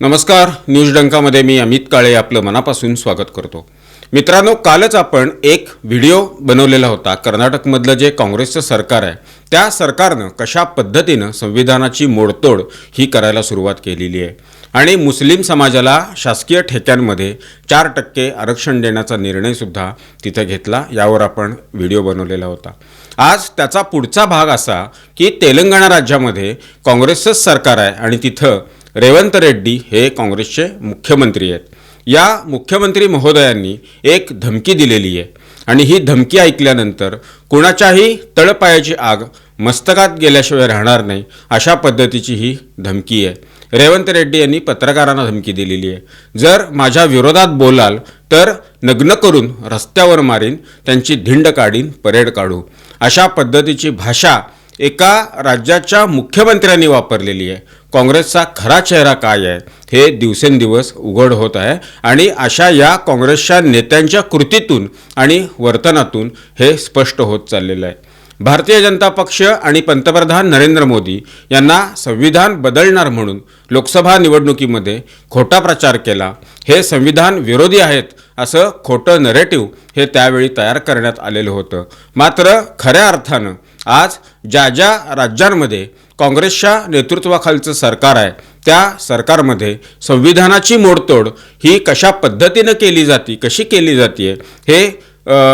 नमस्कार. न्यूज डंकामध्ये मी अमित काळे आपलं मनापासून स्वागत करतो. मित्रांनो कालच आपण एक व्हिडिओ बनवलेला होता. कर्नाटकमधलं जे काँग्रेसचं सरकार आहे त्या सरकारनं कशा पद्धतीनं संविधानाची मोडतोड ही करायला सुरुवात केलेली आहे? आणि मुस्लिम समाजाला शासकीय ठेक्यांमध्ये चार टक्के आरक्षण देण्याचा निर्णयसुद्धा तिथं घेतला यावर आपण व्हिडिओ बनवलेला होता. आज त्याचा पुढचा भाग असा की तेलंगणा राज्यामध्ये काँग्रेसचंच सरकार आहे आणि तिथं रेवंत रेड्डी हे काँग्रेसचे मुख्यमंत्री आहेत. या मुख्यमंत्री महोदयांनी एक धमकी दिलेली आहे. आणि ही धमकी ऐकल्यानंतर कुणाच्याही तळपायाची आग मस्तकात गेल्याशिवाय राहणार नाही अशा पद्धतीची ही धमकी आहे. रेवंत रेड्डी यांनी पत्रकारांना धमकी दिलेली आहे. जर माझ्या विरोधात बोलाल तर नग्न करून रस्त्यावर मारीन त्यांची धिंड काढीन परेड काढू. अशा पद्धतीची भाषा एका राज्याच्या मुख्यमंत्र्यांनी वापरलेली आहे. काँग्रेसचा खरा चेहरा काय आहे? हे दिवसेंदिवस उघड होत आहे आणि अशा या काँग्रेसच्या नेत्यांच्या कृतीतून आणि वर्तनातून हे स्पष्ट होत चाललेलं आहे. भारतीय जनता पक्ष आणि पंतप्रधान नरेंद्र मोदी यांना संविधान बदलणार म्हणून लोकसभा निवडणुकीमध्ये खोटा प्रचार केला. हे संविधान विरोधी आहेत असं खोटं नरेटिव्ह हे त्यावेळी तयार करण्यात आलेलं होतं. मात्र खऱ्या अर्थानं आज ज्या ज्या राज्यांमध्ये काँग्रेसच्या नेतृत्वाखालचं सरकार आहे त्या सरकारमध्ये संविधानाची मोडतोड ही कशा पद्धतीनं केली जाती कशी केली जाते हे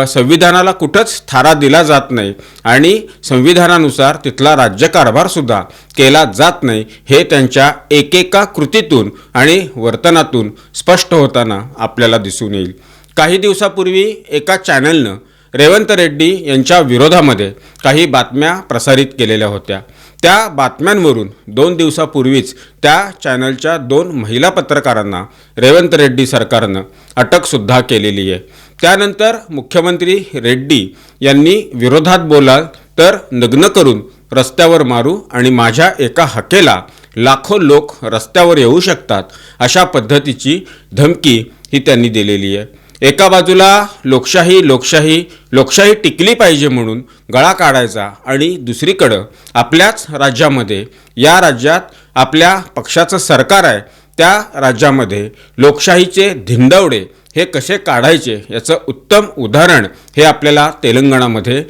संविधानाला कुठंच थारा दिला जात नाही आणि संविधानानुसार तिथला राज्यकारभारसुद्धा केला जात नाही हे त्यांच्या एकेका कृतीतून आणि वर्तनातून स्पष्ट होताना आपल्याला दिसून येईल. काही दिवसापूर्वी एका चॅनलनं रेवंत रेड्डी यांच्या विरोधामध्ये काही बातम्या प्रसारित केलेल्या होत्या. त्या बातम्यांवरून दोन दिवसापूर्वीच त्या चॅनलच्या दोन महिला पत्रकारांना रेवंत रेड्डी सरकारनं अटकसुद्धा केलेली आहे. त्यानंतर मुख्यमंत्री रेड्डी यांनी विरोधात बोलाल तर नग्न करून रस्त्यावर मारू आणि माझ्या एका हकेला लाखो लोक रस्त्यावर येऊ शकतात अशा पद्धतीची धमकी ही त्यांनी दिलेली आहे. एका बाजूला लोकशाही लोकशाही लोकशाही टिकली पाहिजे म्हणून गळा काढायचा आणि दुसरीकडं आपल्याच राज्यामध्ये या राज्यात आपल्या पक्षाचं सरकार आहे त्या राज्यामध्ये लोकशाहीचे धिंदवडे हे कसे काढायचे याचं उत्तम उदाहरण हे आपल्याला तेलंगणामध्ये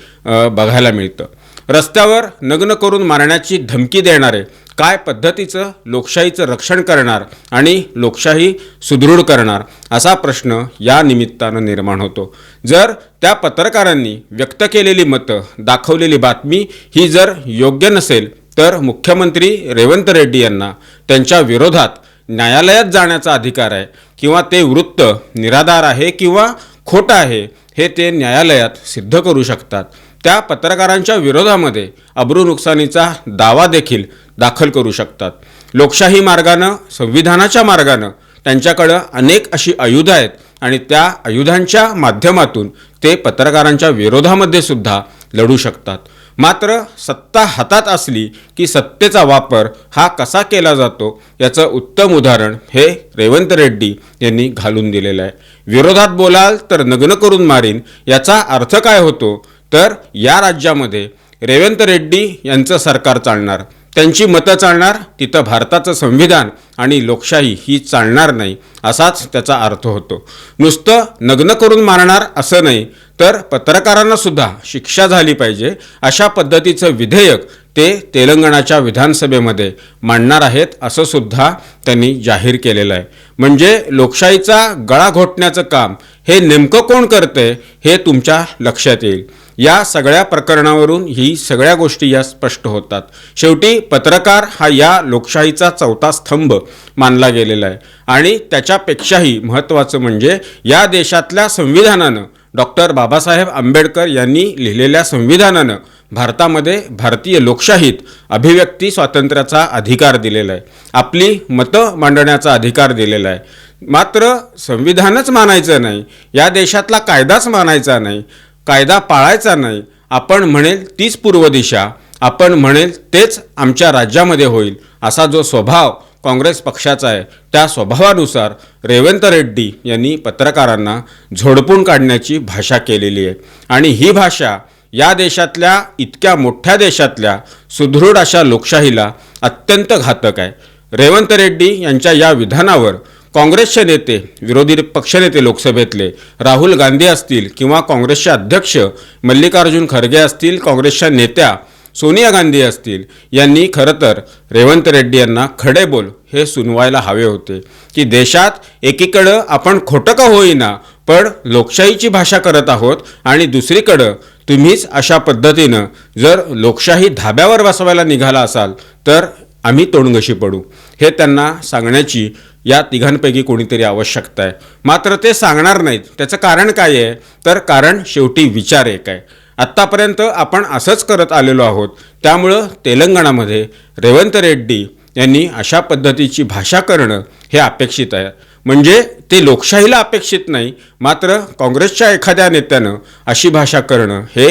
बघायला मिळतं. रस्त्यावर नग्न करून मारण्याची धमकी देणारे काय पद्धतीचं लोकशाहीचं रक्षण करणार आणि लोकशाही सुदृढ करणार असा प्रश्न या निमित्तानं निर्माण होतो. जर त्या पत्रकारांनी व्यक्त केलेली मतं दाखवलेली बातमी ही जर योग्य नसेल तर मुख्यमंत्री रेवंत रेड्डी यांना त्यांच्या विरोधात न्यायालयात जाण्याचा अधिकार आहे किंवा ते वृत्त निराधार आहे किंवा खोटं आहे हे ते न्यायालयात सिद्ध करू शकतात. त्या पत्रकारांच्या विरोधामध्ये अब्रू नुकसानीचा दावा देखील दाखल करू शकतात. लोकशाही मार्गानं संविधानाच्या मार्गानं त्यांच्याकडं अनेक अशी आयुधं आहेत आणि त्या आयुधांच्या माध्यमातून ते पत्रकारांच्या विरोधामध्ये सुद्धा लढू शकतात. मात्र सत्ता हातात असली की सत्तेचा वापर हा कसा केला जातो याचं उत्तम उदाहरण हे रेवंत रेड्डी यांनी घालून दिलेलं आहे. विरोधात बोलाल तर नग्न करून मारीन याचा अर्थ काय होतो? तर या राज्यामध्ये रेवंत रेड्डी यांचं सरकार चालणार. त्यांची मतं चालणार तिथं भारताचं संविधान आणि लोकशाही ही चालणार नाही असाच त्याचा अर्थ होतो. नुसतं नग्न करून मारणार असं नाही तर पत्रकारांना सुद्धा शिक्षा झाली पाहिजे अशा पद्धतीचं विधेयक ते तेलंगणाच्या विधानसभेमध्ये मांडणार आहेत असं सुद्धा त्यांनी जाहीर केलेलं आहे. म्हणजे लोकशाहीचा गळा घोटण्याचं काम हे नेमकं कोण करतंय हे तुमच्या लक्षात येईल. या सगळ्या प्रकरणावरून ही सगळ्या गोष्टी या स्पष्ट होतात. शेवटी पत्रकार हा या लोकशाहीचा चौथा स्तंभ मानला गेलेला आहे. आणि त्याच्यापेक्षाही महत्त्वाचं म्हणजे या देशातल्या संविधानानं डॉक्टर बाबासाहेब आंबेडकर यांनी लिहिलेल्या संविधानानं भारतामध्ये भारतीय लोकशाहीत अभिव्यक्ती स्वातंत्र्याचा अधिकार दिलेला आहे. आपली मतं मांडण्याचा अधिकार दिलेला आहे. मात्र संविधानच मानायचं नाही. या देशातला कायदाच मानायचा नाही. कायदा पाळायचा नाही. आपण म्हणेल तीच पूर्व दिशा. आपण म्हणेल तेच आमच्या राज्यामध्ये होईल असा जो स्वभाव काँग्रेस पक्षाचा आहे त्या स्वभावानुसार रेवंत रेड्डी यांनी पत्रकारांना झोडपून काढण्याची भाषा केलेली आहे. आणि ही भाषा या देशातल्या इतक्या मोठ्या देशातल्या सुदृढ अशा लोकशाहीला अत्यंत घातक आहे. रेवंत रेड्डी यांच्या या विधानावर काँग्रेसचे नेते विरोधी पक्षनेते लोकसभेतले राहुल गांधी असतील किंवा काँग्रेसचे अध्यक्ष मल्लिकार्जुन खरगे असतील काँग्रेसच्या नेत्या सोनिया गांधी असतील यांनी खरं तर रेवंत रेड्डी यांना खडे बोल हे सुनवायला हवे होते की देशात एकीकडं आपण खोटं का होईना पण लोकशाहीची भाषा करत आहोत आणि दुसरीकडं तुम्हीच अशा पद्धतीनं जर लोकशाही धाब्यावर बसवायला निघाला असाल तर आम्ही तोंडगशी पडू. हे त्यांना सांगण्याची या तिघांपैकी कोणीतरी आवश्यकता आहे. मात्र ते सांगणार नाहीत. त्याचं कारण काय आहे? तर कारण शेवटी विचार एक आहे. आत्तापर्यंत आपण असंच करत आलेलो आहोत. त्यामुळं तेलंगणामध्ये रेवंत रेड्डी यांनी अशा पद्धतीची भाषा करणं हे अपेक्षित आहे. म्हणजे ते लोकशाहीला अपेक्षित नाही मात्र काँग्रेसच्या एखाद्या नेत्यानं अशी भाषा करणं हे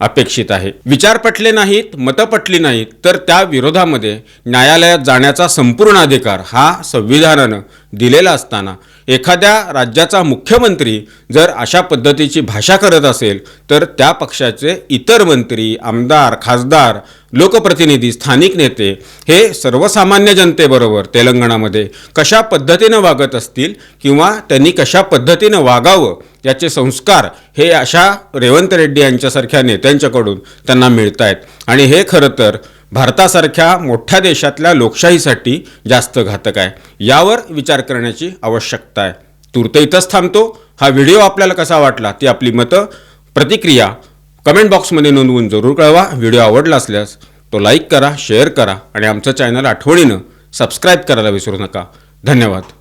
अपेक्षित आहे. विचार पटले नाहीत मतं पटली नाहीत तर त्या विरोधामध्ये न्यायालयात जाण्याचा संपूर्ण अधिकार हा संविधानानं दिलेला असताना एखाद्या राज्याचा मुख्यमंत्री जर अशा पद्धतीची भाषा करत असेल तर त्या पक्षाचे इतर मंत्री आमदार खासदार लोकप्रतिनिधी स्थानिक नेते हे सर्वसामान्य जनतेबरोबर तेलंगणामध्ये कशा पद्धतीनं वागत असतील किंवा त्यांनी कशा पद्धतीनं वागावं याचे संस्कार हे अशा रेवंत रेड्डी यांच्यासारख्या नेत्यांच्याकडून त्यांना मिळत आहेत आणि हे खरं तर भारतासारख्या मोठ्या देशातल्या लोकशाहीसाठी जास्त घातक आहे. यावर विचार करण्याची आवश्यकता आहे. तूर्त इथंच थांबतो. हा व्हिडिओ आपल्याला कसा वाटला ती आपली मतं प्रतिक्रिया कमेंट बॉक्समध्ये नोंदवून जरूर कळवा. व्हिडिओ आवडला असल्यास तो लाईक करा शेअर करा आणि आमचं चॅनल आठवणीनं सबस्क्राईब करायला विसरू नका. धन्यवाद.